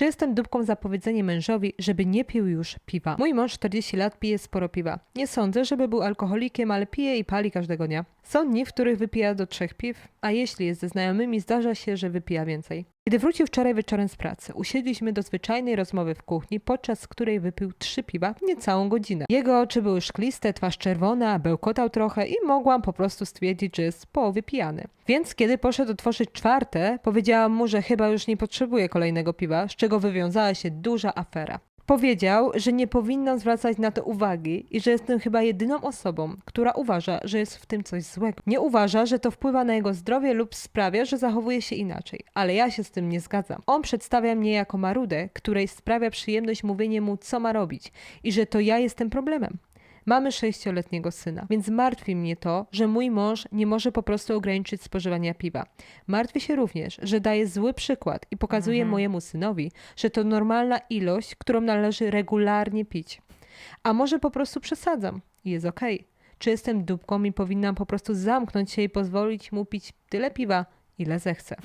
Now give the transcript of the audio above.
Czy jestem dupką za powiedzenie mężowi, żeby nie pił już piwa? Mój mąż 40 lat pije sporo piwa. Nie sądzę, żeby był alkoholikiem, ale pije i pali każdego dnia. Są dni, w których wypija do trzech piw, a jeśli jest ze znajomymi, zdarza się, że wypija więcej. Kiedy wrócił wczoraj wieczorem z pracy, usiedliśmy do zwyczajnej rozmowy w kuchni, podczas której wypił trzy piwa w niecałą godzinę. Jego oczy były szkliste, twarz czerwona, bełkotał trochę i mogłam po prostu stwierdzić, że jest w połowie pijany. Więc kiedy poszedł otworzyć czwarte, powiedziałam mu, że chyba już nie potrzebuje kolejnego piwa, z czego wywiązała się duża afera. Powiedział, że nie powinnam zwracać na to uwagi i że jestem chyba jedyną osobą, która uważa, że jest w tym coś złego. Nie uważa, że to wpływa na jego zdrowie lub sprawia, że zachowuje się inaczej, ale ja się z tym nie zgadzam. On przedstawia mnie jako marudę, której sprawia przyjemność mówienie mu, co ma robić i że to ja jestem problemem. Mamy sześcioletniego syna, więc martwi mnie to, że mój mąż nie może po prostu ograniczyć spożywania piwa. Martwię się również, że daje zły przykład i pokazuje mojemu synowi, że to normalna ilość, którą należy regularnie pić. A może po prostu przesadzam i jest okej. Czy jestem dupką i powinnam po prostu zamknąć się i pozwolić mu pić tyle piwa, ile zechce.